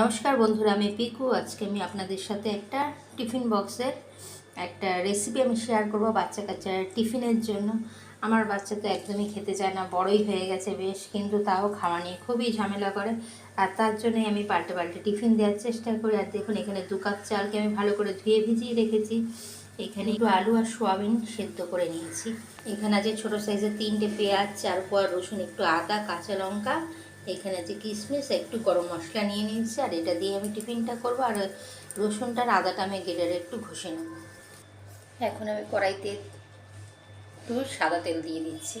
নমস্কার বন্ধুরা, আমি পিকু। আজকে আমি আপনাদের সাথে একটা টিফিন বক্সের একটা রেসিপি আমি শেয়ার করব বাচ্চা কাচ্চার টিফিনের জন্য। আমার বাচ্চা তো একদমই খেতে চায় না, বড়ই হয়ে গেছে বেশ, কিন্তু তাও খাওয়া নিয়ে খুবই ঝামেলা করে। আর তার জন্যই আমি পাল্টে পাল্টে টিফিন দেওয়ার চেষ্টা করি। আর দেখুন, এখানে দু কাপ চালকে আমি ভালো করে ধুয়ে ভিজিয়ে রেখেছি। এখানে একটু আলু আর সোয়াবিন সেদ্ধ করে নিয়েছি। এখানে আছে ছোটো সাইজের তিনটে পেঁয়াজ, চার কোয়া রসুন, একটু আদা, কাঁচা লঙ্কা এখানে যে কিশমিশ একটু গরম মশলা নিয়ে নিয়েছি, আর এটা দিয়ে আমি টিফিনটা করব, আর রসুনটা আদাটা আমি গেলে একটু ঘষে নেব। এখন আমি কড়াইতে একটু সাদা তেল দিয়ে দিচ্ছি।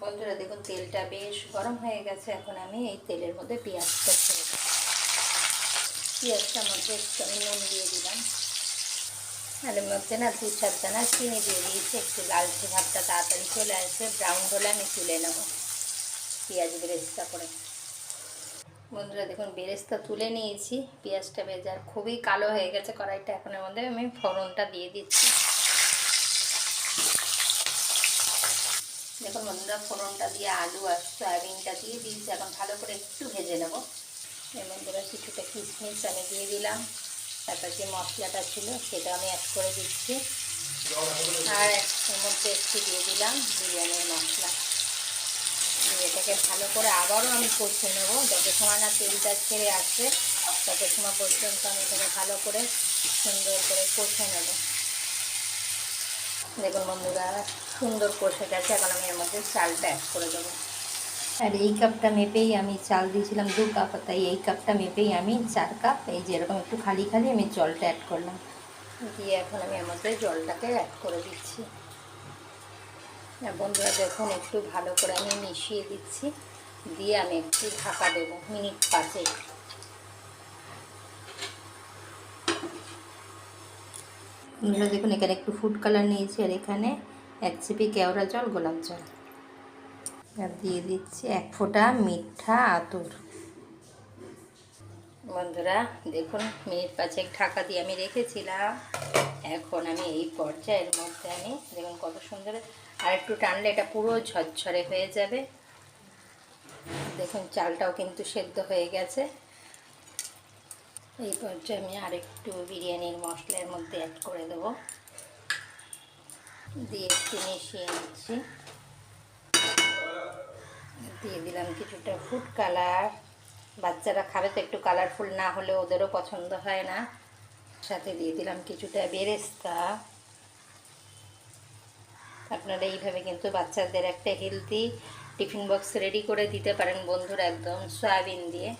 বন্ধুরা, দেখুন, তেলটা বেশ গরম হয়ে গেছে। এখন আমি এই তেলের মধ্যে পেঁয়াজটা ছেড়ে দেবো। পেঁয়াজটার মধ্যে একটু আমি নুন দিয়ে দিলাম। আর মধ্যে না দু চার দানা চিনি দিয়ে দিয়েছি, একটু লালচে ভাবটা তাড়াতাড়ি চলে আসবে, ব্রাউন হলে আমি তুলে নেব। পেঁয়াজ বেরেস্তা করে। বন্ধুরা দেখুন, বেরেস্তা তুলে নিয়েছি। পেঁয়াজটা বেজার খুবই কালো হয়ে গেছে কড়াইটা। এখন এর মধ্যে আমি ফোড়নটা দিয়ে দিচ্ছি। দেখুন বন্ধুরা, ফোড়নটা দিয়ে আলু আর সয়াবিনটা দিয়ে দিয়েছি। এখন ভালো করে একটু ভেজে নেব। এর বন্ধুরা কিছুটা কিশমিশ আমি দিয়ে দিলাম। তারপর যে মশলাটা ছিল, সেটা আমি অ্যাড করে দিচ্ছি। আর এর মধ্যে একটু দিয়ে দিলাম বিরিয়ানির মশলা। এটাকে ভালো করে আবারও আমি কষিয়ে নেব। যত সময় না তেলটা ছেড়ে আসবে, তত সময় পর্যন্ত আমি এটাকে ভালো করে সুন্দর করে কষে নেব। দেখুন বন্ধুরা সুন্দর কষে গেছে। এখন আমি এর মধ্যে চালটা অ্যাড করে দেবো। আর এই কাপটা মেপেই আমি চাল দিয়েছিলাম দু কাপ তাই এই কাপটা মেপেই আমি চার কাপ, এই যেরকম একটু খালি খালি আমি জলটা অ্যাড করলাম। দিয়ে এখন আমি এর মধ্যে জলটাকে অ্যাড করে দিচ্ছি। বন্ধুরা দেখুন, একটু ভালো করে আমি মিশিয়ে দিচ্ছি। দিয়ে আমি একটু ঢাকা দেবো, মিনিট পাঁচে বন্ধুরা দেখুন, এখানে একটু ফুড কালার নিয়েছি, আর এখানে এক চিপি কেওড়া জল, গোলাপ জল। দিয়ে দিচ্ছি এক ফোঁটা মিঠা আতর। বন্ধুরা দেখুন, মিনিট পাঁচেক ঢাকা দিয়ে আমি রেখেছিলাম। এখন আমি এই পর্যায়ের মধ্যে আমি, দেখুন কত সুন্দর আর একটু টানলে এটা পুরো ঝরঝরে হয়ে যাবে। দেখুন, চালটাও কিন্তু সেদ্ধ হয়ে গেছে। এই পর্যায়ে আমি আর একটু বিরিয়ানির মশলার মধ্যে অ্যাড করে দেবো। দিয়ে একটু মিশিয়ে নিচ্ছি। দিয়ে দিলাম কিছুটা ফুড কালার বাচ্চারা খাবে তো, একটু কালারফুল না হলে ওদেরও পছন্দ হয় না। সাথে দিয়ে দিলাম কিছুটা বেরেস্তা। আপনারা এইভাবে কিন্তু বাচ্চাদের একটা হেলদি টিফিন বক্স রেডি করে দিতে পারেন বন্ধুরা একদম সয়াবিন দিয়ে।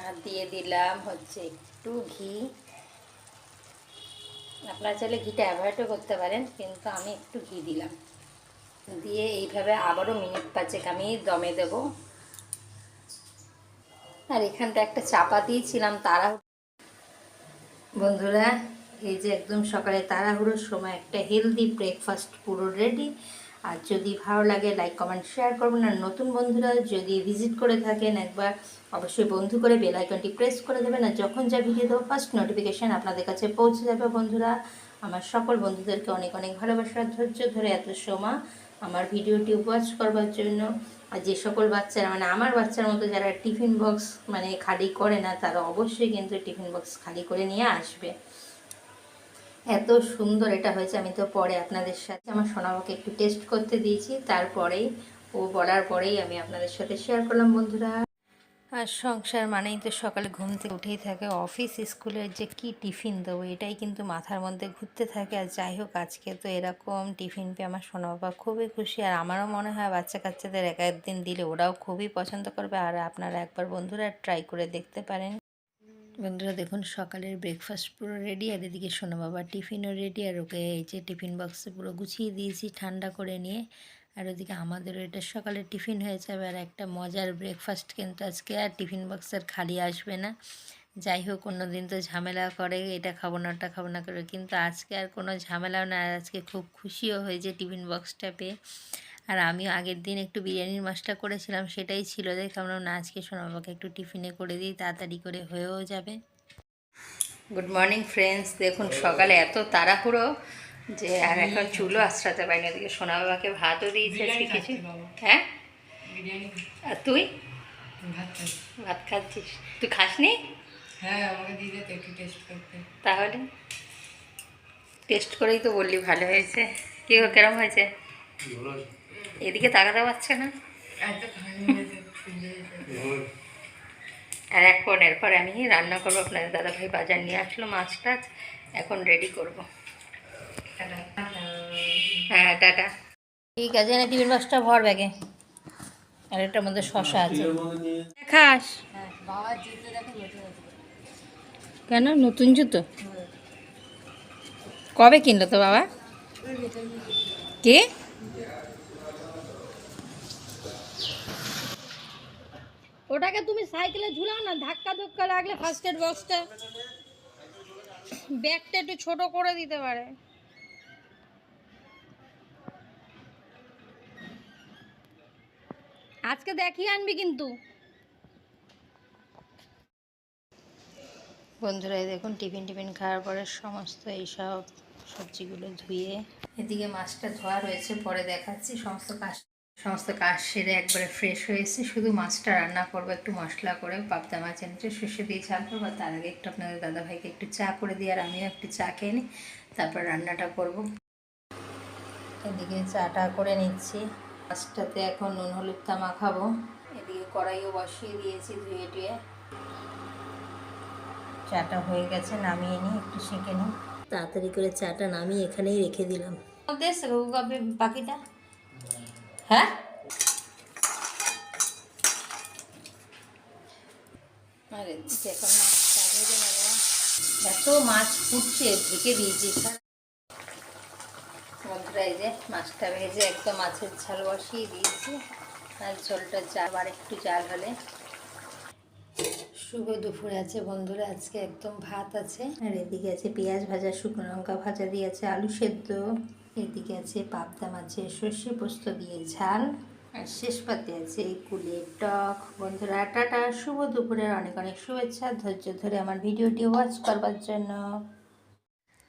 আর দিয়ে দিলাম হচ্ছে একটু ঘি। আপনারা চাইলে ঘিটা অ্যাভয়েডও করতে পারেন, কিন্তু আমি একটু ঘি দিলাম। দিয়ে এইভাবে আবারও মিনিট পাঁচেক আমি দমে দেব। আর এখানটা একটা চাপা দিয়েছিলাম, তারা বন্ধুরা এই যে একদম সকালে তাড়াহুড়োর সময় একটা হেলদি ব্রেকফাস্ট পুরো রেডি আর যদি ভালো লাগে লাইক কমেন্ট শেয়ার করবেন। আর নতুন বন্ধুরা যদি ভিজিট করে থাকেন, একবার অবশ্যই বন্ধু করে বেল আইকনটি প্রেস করে দেবেন। আর যখন যা ভিডিও দেবো ফার্স্ট নোটিফিকেশান আপনাদের কাছে পৌঁছে যাবে বন্ধুরা। আমার সকল বন্ধুদেরকে অনেক অনেক ভালোবাসার ধৈর্য ধরে এত সময় আমার ভিডিওটি ওয়াচ করবার জন্য। আর যে সকল বাচ্চারা মানে আমার বাচ্চার মতো যারা টিফিন বক্স মানে খালি করে না, তারা অবশ্যই কিন্তু টিফিন বক্স খালি করে নিয়ে আসবে। এত সুন্দর এটা হয়েছে, আমি তো পরে আপনাদের সাথে আমার সোনাবাকে একটু টেস্ট করতে দিয়েছি, তারপরেই ও বলার পরেই আমি আপনাদের সাথে শেয়ার করলাম, বন্ধুরা। আর সংসার মানেই তো সকালে ঘুম থেকে উঠেই থাকে অফিস স্কুলের যে কি টিফিন দেবো, এটাই কিন্তু মাথার মধ্যে ঘুরতে থাকে। আর যাই হোক, আজকে তো এরকম টিফিন পেয়ে আমার সোনা বাবা খুবই খুশি, আর আমারও মনে হয় বাচ্চা কাচ্চাদের এক একদিন দিলে ওরাও খুবই পছন্দ করবে। আর আপনারা একবার বন্ধুরা ট্রাই করে দেখতে পারেন। বন্ধুরা দেখুন, সকালের ব্রেকফাস্ট পুরো রেডি আর এদিকে সোনা বাবা, টিফিনও রেডি আর ওকে এই যে টিফিন বক্সে পুরো গুছিয়ে দিয়েছি, ঠান্ডা করে নিয়ে। আর ওদিকে আমাদেরও এটা সকালে টিফিন হয়ে যাবে আর একটা মজার ব্রেকফাস্ট কিন্তু আজকে আর টিফিন বক্সের খালি আসবে না। যাই হোক অন্য দিন তো ঝামেলা করে, এটা খাব না, ওটা খাব না করে, কিন্তু আজকে আর কোনো ঝামেলাও না। আর আজকে খুব খুশিও হয়েছে টিফিন বক্সটা পেয়ে। আর আমি আগের দিন একটু বিরিয়ানির মাছটা করেছিলাম সেটাই ছিল। দেখ আমরা না আজকে শোনো বাবাকে একটু টিফিনে করে দিই তাড়াতাড়ি করে হয়েও যাবে। গুড মর্নিং ফ্রেন্ডস দেখুন সকালে এত তাড়াহুড়ো যে আর এখন চুলো আশ্রাতে পারিনি ওদিকে। সোনা বাবাকে ভাতও দিয়েছে কিছু। হ্যাঁ? আর তুই? ভাত খাচ্ছিস। তুই খাসনি? হ্যাঁ আমাকে দিয়ে যেতে একটু টেস্ট করতে। তাহলে? টেস্ট করেই তো বললি ভালো হয়েছে। কি গো, কেরম হয়েছে। এদিকে তাকাতে পারছে না। আর এখন এরপর আমি রান্না করব আপনাদের দাদাভাই বাজার নিয়ে আসলো মাছ টাছ এখন রেডি করব। হ্যাঁ টাটা। ঠিক আছে না টিফিন বাসটা ভর ব্যাগে। আর এটার মধ্যে শশা আছে। খাস হ্যাঁ। কেন? নতুন জুতো? কবে কিনলো তো বাবা? কে? ওটাকে তুমি সাইকেলে ঝুলাও না, ধাক্কা ধক্কা লাগলে ফার্স্ট এড বক্সটা ব্যাগটা একটু ছোট করে দিতে পারে। আজকে দেখিয়ে আনবি কিন্তু। বন্ধুরা দেখুন, টিফিন টিফিন খাওয়ার পরে সমস্ত এইসব সবজিগুলো ধুয়ে, এদিকে মাছটা ধোয়া রয়েছে, পরে দেখাচ্ছি সমস্ত কাজ সমস্ত কাজ সেরে একবারে ফ্রেশ হয়েছে শুধু মাছটা রান্না করব, একটু মশলা করে পাবদা মাছ এনেছে, সর্ষে দিয়ে ঝাল করব, তার আগে একটু আপনাদের দাদাভাইকে একটু চা করে দিই, আর আমিও একটু চা খেয়ে নিই, তারপর রান্নাটা করব। এদিকে চাটা করে নিচ্ছি। মাছটাতে এখন নুন হলুদটা মাখাবো এদিকে কড়াইও বসিয়ে দিয়েছি ধুয়ে টুয়ে। চাটা হয়ে গেছে, নামিয়ে নিই, একটু সেঁকে নিই। তাড়াতাড়ি করে চাটা নামিয়ে এখানেই রেখে দিলাম। দেশ, বাকিটা? হ্যাঁ? আরে এখন মাছটা ভেজে নেব। এত মাছ ফুটছে, ঢেকে দিয়েছি। বন্ধুরা যে মাছটা ভেজে একদম মাছের ঝাল বসিয়ে দিয়েছি। আর ঝোলটা জাল আর একটু জাল হলে। শুভ দুপুর আছে বন্ধুরা, আজকে একদম ভাত আছে। আর এদিকে আছে পেঁয়াজ ভাজা, শুকনো লঙ্কা ভাজা দিয়ে আছে আলু সেদ্ধ। এদিকে আছে পাবদা মাছের সর্ষে পোস্ত দিয়ে ঝাল। আর শেষ পাতে আছে কুলের টক। বন্ধুরা, টাটা, শুভ দুপুরের অনেক অনেক শুভেচ্ছা, ধৈর্য ধরে আমার ভিডিওটি ওয়াচ করবার জন্য।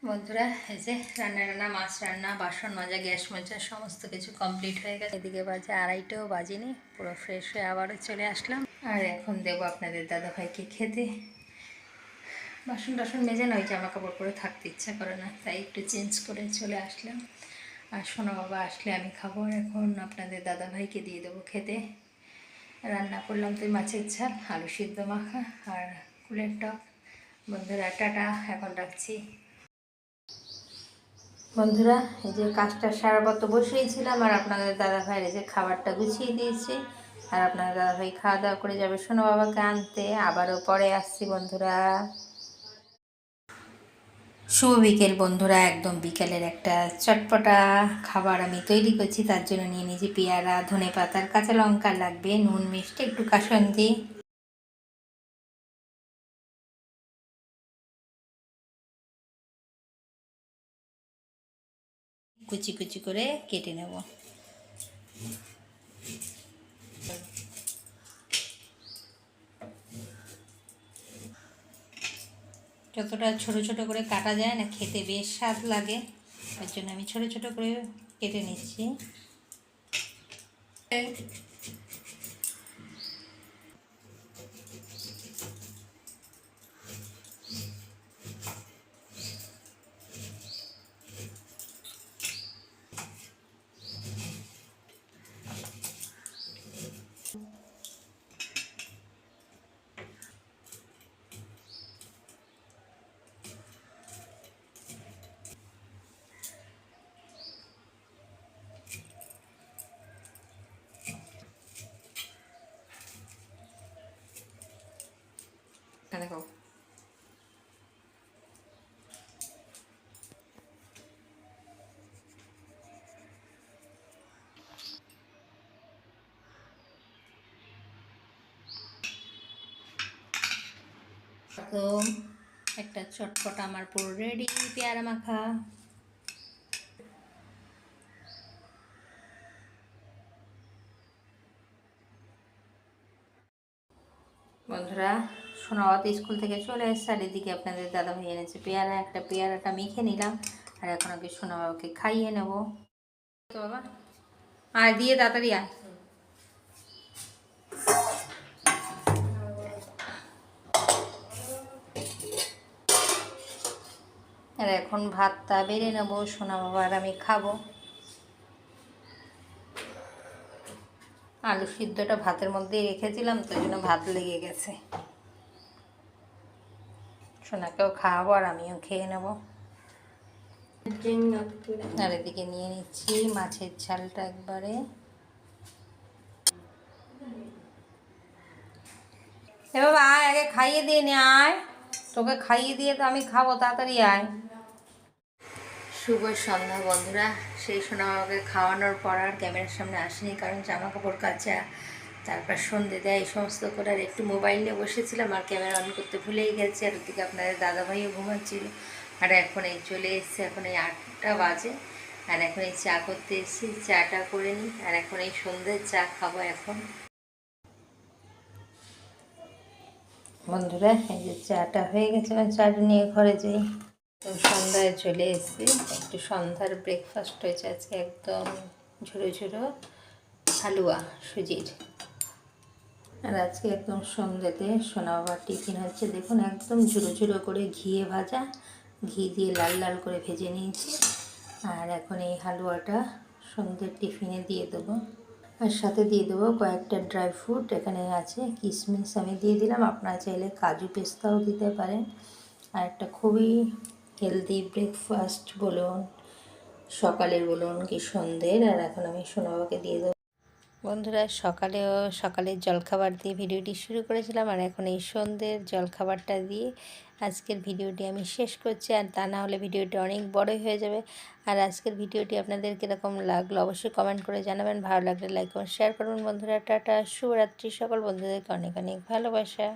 বন্ধুরা, এই যে রান্না রান্না মাছ রান্না, বাসন মাজা, গ্যাস মাজা, সমস্ত কিছু কমপ্লিট হয়ে গেছে। এদিকে বাজে আড়াইটেও বাজিনি, পুরো ফ্রেশ হয়ে আবারও চলে আসলাম। আর এখন দেবো আপনাদের দাদাভাইকে খেতে। বাসন টাসন মেজে নয়, জামা কাপড় পরে থাকতে ইচ্ছা করে না, তাই একটু চেঞ্জ করে চলে আসলাম। আর সোনা বাবা আসলে আমি খাব এখন, আপনাদের দাদাভাইকে দিয়ে দেবো খেতে। রান্না করলাম তুই মাছের ঝাল, আলু সিদ্ধ মাখা আর কুলের টক। বন্ধুরা, টাটা, এখন রাখছি। বন্ধুরা, এই যে কাজটা সারাবত বসিয়েছিলাম আর আপনাদের দাদা ভাইয়ের যে খাবারটা গুছিয়ে দিয়েছি। আর আপনাদের দাদা ভাই খাওয়া দাওয়া করে যাবে শোনো বাবাকে আনতে, আবারও পরে আসছি বন্ধুরা। শুভ বিকেল বন্ধুরা, একদম বিকেলের একটা চটপটা খাবার আমি তৈরি করছি। তার জন্য নিয়ে নিয়েছি পেয়ারা, ধনে পাতার কাঁচা লঙ্কা, লাগবে নুন, মিষ্টি, একটু কাসন্দি। কুচি কুচি করে কেটে নেব। যতটা ছোট ছোট করে কাটা যায় না, খেতে বেশ স্বাদ লাগে। ওই জন্য আমি ছোট ছোট করে কেটে নিচ্ছি। দেখো। একদম একটা চটপটা আমার পুরো রেডি পেয়ারা মাখা। বন্ধুরা সোনাওয়াতে স্কুল থেকে চলে এসেছে, আর এদিকে আপনাদের দাদা ভাই এনেছে পেয়ারা, একটা পেয়ারাটা মেখে নিলাম, আর এখন আগে সোনাবাবাকে খাইয়ে নেব। বাবা, আর দিয়ে তাড়াতাড়ি আয়। আর এখন ভাতটা বেড়ে নেব, সোনা বাবা আর আমি খাব। আলু সিদ্ধটা ভাতের মধ্যেই রেখেছিলাম, তো জন্য ভাত লেগে গেছে। সোনাকেও খাওয়াবো আর আমিও খেয়ে নেব। আর এদিকে নিয়ে নিচ্ছি মাছের ঝালটা একবারে। এ বাবা আয় আগে খাইয়ে দিয়ে নে আয়। তোকে খাইয়ে দিয়ে তো আমি খাব তাড়াতাড়ি আয়। শুভ সন্ধ্যা বন্ধুরা। সেই সোনা আমাকে খাওয়ানোর পর আর ক্যামেরার সামনে আসেনি কারণ জামা কাপড় কাচা। তারপর সন্ধে দেয়, এই সমস্ত করে। আর একটু মোবাইল নিয়ে বসেছিলাম, আর ক্যামেরা অন করতে ভুলেই গেছি। আর ওদিকে আপনাদের দাদাভাইও ঘুমাচ্ছিল। আর এখন এই চলে এসছে, এখন এই আটটা বাজে। আর এখন এই চা করতে এসেছি, চাটা করে নিই। আর এখন এই সন্ধ্যের চা খাব এখন। বন্ধুরা, এই যে চাটা হয়ে গেছে চাটা নিয়ে ঘরে যাই। তো সন্ধ্যায় চলে এসেছি। একটু সন্ধ্যার ব্রেকফাস্ট হয়েছে আজকে, একদম ঝুড়ো ঝুড়ো হালুয়া সুজির। আর আজকে একদম সন্ধ্যেতে সোনা বাবার টিফিন হচ্ছে। দেখুন, একদম ঝুড়ো ঝুড়ো করে ঘিয়ে ভাজা, ঘি দিয়ে লাল লাল করে ভেজে নিয়েছি। আর এখন এই হালুয়াটা সন্ধ্যের টিফিনে দিয়ে দেবো। আর সাথে দিয়ে দেবো কয়েকটা ড্রাই ফ্রুট। এখানে আছে কিশমিশ আমি দিয়ে দিলাম। আপনারা চাইলে কাজু পেস্তাও দিতে পারেন। আর একটা খুবই হেলদি ব্রেকফাস্ট বলুন, সকালের বলুন কি সন্ধ্যের। আর এখন আমি সোনাবাকে দিয়ে দেবো। বন্ধুরা সকালেও সকালের জলখাবার দিয়ে ভিডিওটি শুরু করেছিলাম আর এখন এই সন্ধ্যের জলখাবারটা দিয়ে আজকের ভিডিওটি আমি শেষ করছি। আর তা না হলে ভিডিওটি অনেক বড়ই হয়ে যাবে। আর আজকের ভিডিওটি আপনাদের কীরকম লাগল অবশ্যই কমেন্ট করে জানাবেন। ভালো লাগলে লাইক করুন শেয়ার করুন বন্ধুরা। টাটা, শুভরাত্রি সকল বন্ধুদেরকে অনেক অনেক ভালোবাসা।